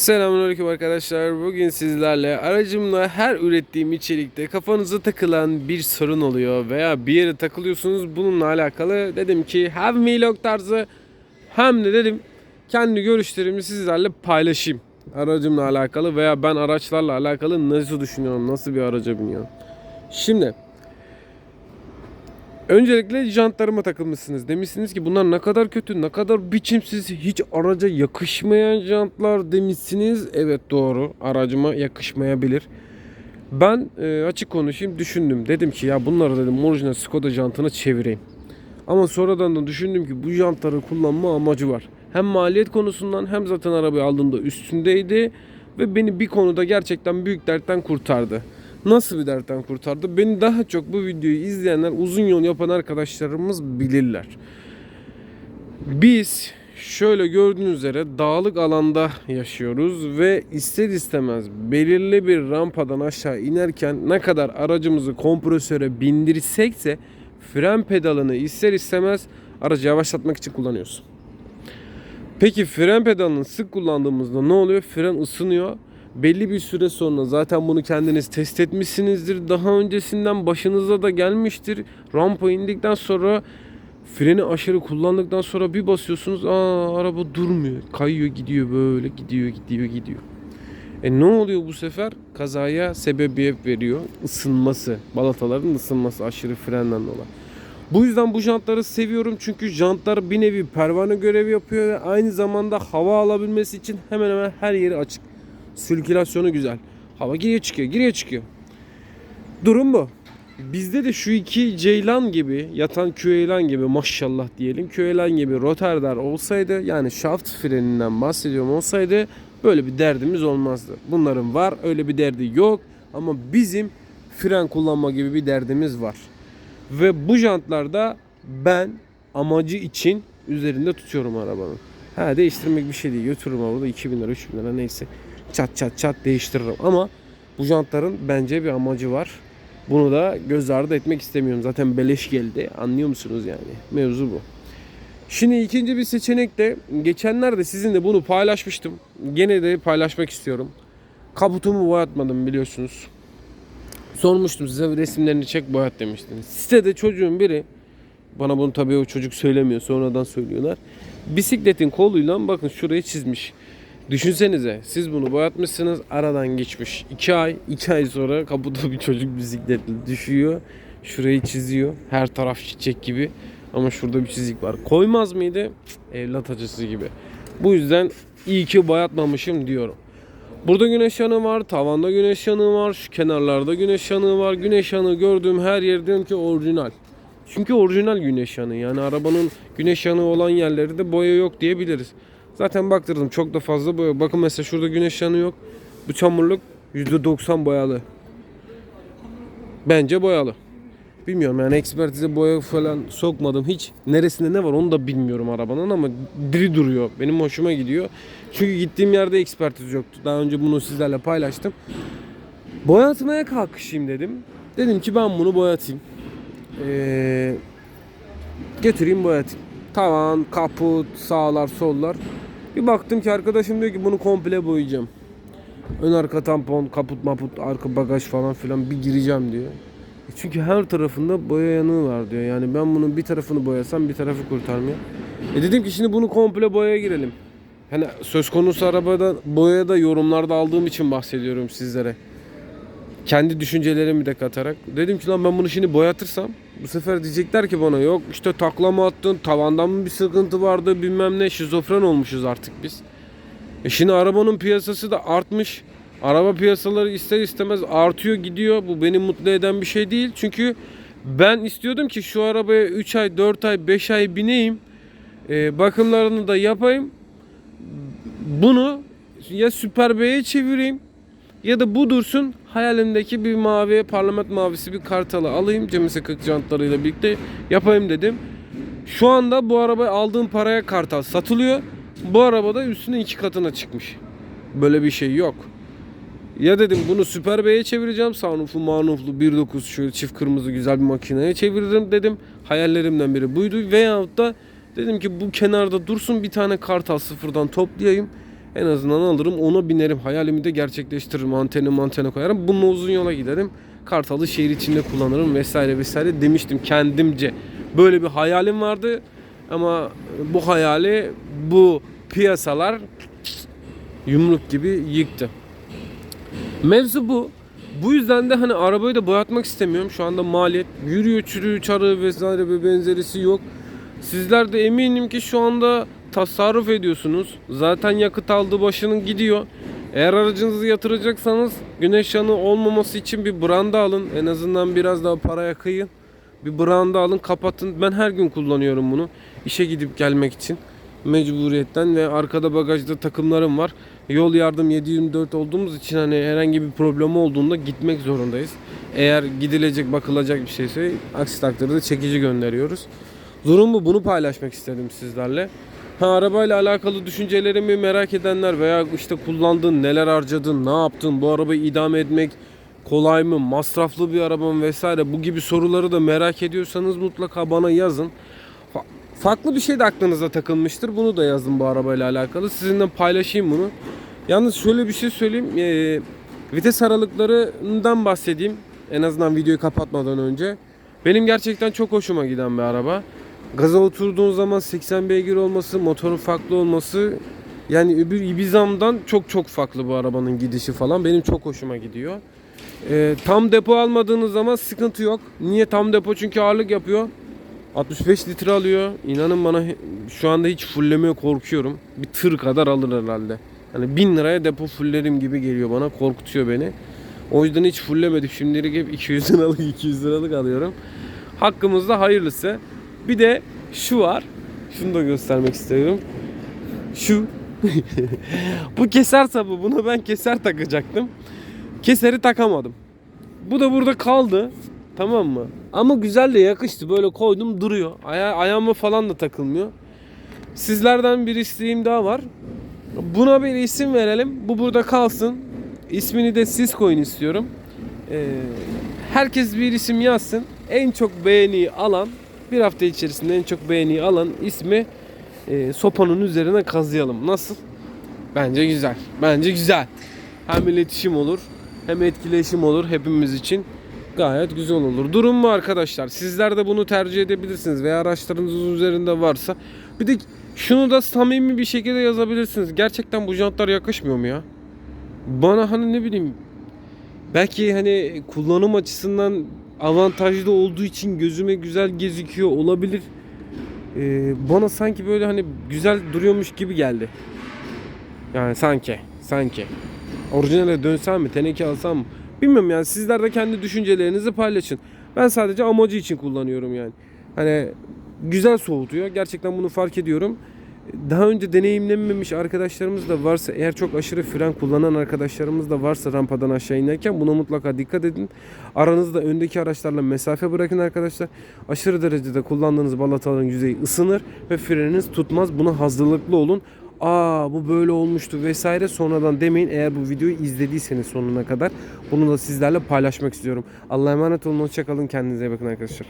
Selamünaleyküm arkadaşlar. Bugün sizlerle aracımla her ürettiğim içerikte kafanıza takılan bir sorun oluyor veya bir yere takılıyorsunuz bununla alakalı dedim ki hem vlog tarzı hem de dedim kendi görüşlerimi sizlerle paylaşayım. Aracımla alakalı veya ben araçlarla alakalı nasıl düşünüyorum, nasıl bir araca biniyorum. Şimdi Öncelikle jantlarıma takılmışsınız. Demişsiniz ki bunlar ne kadar kötü, ne kadar biçimsiz, hiç araca yakışmayan jantlar demişsiniz. Evet doğru. Aracıma yakışmayabilir. Ben e, açık konuşayım düşündüm. Dedim ki ya bunları dedim orijinal Skoda jantına çevireyim. Ama sonradan da düşündüm ki bu jantları kullanma amacı var. Hem maliyet konusundan hem zaten arabayı aldığımda üstündeydi. Ve beni bir konuda gerçekten büyük dertten kurtardı. Nasıl bir dertten kurtardı? Beni daha çok bu videoyu izleyenler uzun yol yapan arkadaşlarımız bilirler. Biz şöyle gördüğünüz üzere dağlık alanda yaşıyoruz ve ister istemez belirli bir rampadan aşağı inerken ne kadar aracımızı kompresöre bindirsekse fren pedalını ister istemez aracı yavaşlatmak için kullanıyoruz. Peki fren pedalını sık kullandığımızda ne oluyor? Fren ısınıyor. Belli bir süre sonra zaten bunu kendiniz test etmişsinizdir. Daha öncesinden başınıza da gelmiştir. Rampa indikten sonra freni aşırı kullandıktan sonra bir basıyorsunuz. Aa araba durmuyor. Kayıyor gidiyor böyle gidiyor gidiyor gidiyor. E ne oluyor bu sefer? Kazaya sebebiyet veriyor. Isınması. Balataların ısınması aşırı frenden dolayı. Bu yüzden bu jantları seviyorum çünkü jantlar bir nevi pervane görevi yapıyor ve aynı zamanda hava alabilmesi için hemen hemen her yeri açık. Sirkülasyonu güzel. Hava giriyor çıkıyor, giriyor çıkıyor. Durum bu. Bizde de şu iki ceylan gibi yatan küeylan gibi maşallah diyelim küeylan gibi rotardar olsaydı yani şaft freninden bahsediyorum olsaydı böyle bir derdimiz olmazdı. Bunların var öyle bir derdi yok ama bizim fren kullanma gibi bir derdimiz var. Ve bu jantlarda ben amacı için üzerinde tutuyorum arabanın. Ha değiştirmek bir şey değil. Götürürüm orada 2000 lira 3000 lira neyse. Çat çat çat değiştiririm. Ama bu jantların bence bir amacı var. Bunu da göz ardı etmek istemiyorum. Zaten beleş geldi. Anlıyor musunuz yani? Mevzu bu. Şimdi ikinci bir seçenek de geçenlerde sizinle bunu paylaşmıştım. Gene de paylaşmak istiyorum. Kaputumu boyatmadım biliyorsunuz. Sormuştum size resimlerini çek boyat demiştiniz. Sitede çocuğun biri bana bunu tabii o çocuk söylemiyor sonradan söylüyorlar. Bisikletin koluyla bakın şurayı çizmiş. Düşünsenize siz bunu boyatmışsınız aradan geçmiş 2 ay 2 ay sonra kapıda bir çocuk bisikletle düşüyor. Şurayı çiziyor her taraf çiçek gibi ama şurada bir çizik var. Koymaz mıydı? Evlat acısı gibi. Bu yüzden iyi ki boyatmamışım diyorum. Burada güneş yanığı var, tavanda güneş yanığı var, şu kenarlarda güneş yanığı var. Güneş yanığı gördüğüm her yer diyorum ki orijinal. Çünkü orijinal güneş yanığı yani arabanın güneş yanığı olan yerleri de boya yok diyebiliriz. Zaten baktırdım çok da fazla boya. Bakın mesela şurada güneş yanığı yok. Bu çamurluk %90 boyalı. Bence boyalı. Bilmiyorum yani ekspertize boya falan sokmadım hiç. Neresinde ne var onu da bilmiyorum arabanın ama diri duruyor. Benim hoşuma gidiyor. Çünkü gittiğim yerde ekspertiz yoktu. Daha önce bunu sizlerle paylaştım. Boyatmaya kalkışayım dedim. Dedim ki ben bunu boyatayım. Ee, götüreyim boyatayım. Tavan, kaput, sağlar, sollar. Bir baktım ki arkadaşım diyor ki bunu komple boyayacağım. Ön arka tampon, kaput maput, arka bagaj falan filan bir gireceğim diyor. E Çünkü her tarafında boya yanığı var diyor. Yani ben bunun bir tarafını boyasam bir tarafı kurtarmıyor. E dedim ki şimdi bunu komple boyaya girelim. Hani söz konusu arabada boyaya da yorumlarda aldığım için bahsediyorum sizlere. Kendi düşüncelerimi de katarak. Dedim ki lan ben bunu şimdi boyatırsam bu sefer diyecekler ki bana yok işte taklama attın tavandan mı bir sıkıntı vardı bilmem ne şizofren olmuşuz artık biz. E şimdi arabanın piyasası da artmış. Araba piyasaları ister istemez artıyor gidiyor. Bu beni mutlu eden bir şey değil. Çünkü ben istiyordum ki şu arabaya 3 ay, 4 ay, 5 ay bineyim. E, bakımlarını da yapayım. Bunu ya Süper B'ye çevireyim ya da bu dursun hayalimdeki bir mavi parlament mavisi bir kartalı alayım Cemise 40 jantlarıyla birlikte yapayım dedim. Şu anda bu arabayı aldığım paraya kartal satılıyor. Bu arabada üstüne iki katına çıkmış. Böyle bir şey yok. Ya dedim bunu Süper B'ye çevireceğim. Sunrooflu, manuflu 1.9 şu çift kırmızı güzel bir makineye çeviririm dedim. Hayallerimden biri buydu. Veyahut da dedim ki bu kenarda dursun bir tane kartal sıfırdan toplayayım. En azından alırım ona binerim. Hayalimi de gerçekleştiririm. Anteni mantene koyarım. Bununla uzun yola giderim. Kartal'ı şehir içinde kullanırım vesaire vesaire demiştim kendimce. Böyle bir hayalim vardı. Ama bu hayali bu piyasalar yumruk gibi yıktı. Mevzu bu. Bu yüzden de hani arabayı da boyatmak istemiyorum. Şu anda maliyet yürüyor çürüyor çarığı vesaire ve benzerisi yok. Sizler de eminim ki şu anda tasarruf ediyorsunuz. Zaten yakıt aldı başının gidiyor. Eğer aracınızı yatıracaksanız güneş yanı olmaması için bir branda alın. En azından biraz daha paraya kıyın. Bir branda alın kapatın. Ben her gün kullanıyorum bunu. İşe gidip gelmek için. Mecburiyetten ve arkada bagajda takımlarım var. Yol yardım 724 olduğumuz için hani herhangi bir problem olduğunda gitmek zorundayız. Eğer gidilecek bakılacak bir şeyse aksi takdirde çekici gönderiyoruz. Durum bu. Bunu paylaşmak istedim sizlerle. Ha arabayla alakalı düşüncelerimi merak edenler veya işte kullandın, neler harcadın, ne yaptın, bu arabayı idame etmek kolay mı, masraflı bir araba mı vesaire bu gibi soruları da merak ediyorsanız mutlaka bana yazın. Fa- Farklı bir şey de aklınıza takılmıştır. Bunu da yazın bu arabayla alakalı. Sizinle paylaşayım bunu. Yalnız şöyle bir şey söyleyeyim. Ee, vites aralıklarından bahsedeyim. En azından videoyu kapatmadan önce. Benim gerçekten çok hoşuma giden bir araba. Gaza oturduğun zaman 80 beygir olması, motorun farklı olması yani öbür Ibiza'mdan çok çok farklı bu arabanın gidişi falan. Benim çok hoşuma gidiyor. Ee, tam depo almadığınız zaman sıkıntı yok. Niye tam depo? Çünkü ağırlık yapıyor. 65 litre alıyor. İnanın bana şu anda hiç fullemeye korkuyorum. Bir tır kadar alır herhalde. Hani 1000 liraya depo fullerim gibi geliyor bana. Korkutuyor beni. O yüzden hiç fullemedik. Şimdilik hep 200 liralık 200 liralık alıyorum. Hakkımızda hayırlısı. Bir de şu var. Şunu da göstermek istiyorum. Şu. Bu keser sapı. Buna ben keser takacaktım. Keseri takamadım. Bu da burada kaldı. Tamam mı? Ama güzel de yakıştı. Böyle koydum duruyor. Aya ayağıma falan da takılmıyor. Sizlerden bir isteğim daha var. Buna bir isim verelim. Bu burada kalsın. İsmini de siz koyun istiyorum. Ee, herkes bir isim yazsın. En çok beğeniyi alan, bir hafta içerisinde en çok beğeniyi alan ismi e, sopanın üzerine kazıyalım. Nasıl? Bence güzel. Bence güzel. Hem iletişim olur, hem etkileşim olur hepimiz için. Gayet güzel olur. Durum bu arkadaşlar. Sizler de bunu tercih edebilirsiniz veya araçlarınızın üzerinde varsa. Bir de şunu da samimi bir şekilde yazabilirsiniz. Gerçekten bu jantlar yakışmıyor mu ya? Bana hani ne bileyim belki hani kullanım açısından avantajlı olduğu için gözüme güzel gözüküyor olabilir. Ee, bana sanki böyle hani güzel duruyormuş gibi geldi. Yani sanki, sanki. Orijinale dönsem mi, teneke alsam mı? Bilmiyorum yani sizler de kendi düşüncelerinizi paylaşın. Ben sadece amacı için kullanıyorum yani. Hani güzel soğutuyor. Gerçekten bunu fark ediyorum. Daha önce deneyimlememiş arkadaşlarımız da varsa eğer çok aşırı fren kullanan arkadaşlarımız da varsa rampadan aşağı inerken buna mutlaka dikkat edin. Aranızda öndeki araçlarla mesafe bırakın arkadaşlar. Aşırı derecede kullandığınız balataların yüzeyi ısınır ve freniniz tutmaz. Buna hazırlıklı olun. Aa bu böyle olmuştu vesaire sonradan demeyin eğer bu videoyu izlediyseniz sonuna kadar. Bunu da sizlerle paylaşmak istiyorum. Allah'a emanet olun. Hoşçakalın. Kendinize iyi bakın arkadaşlar.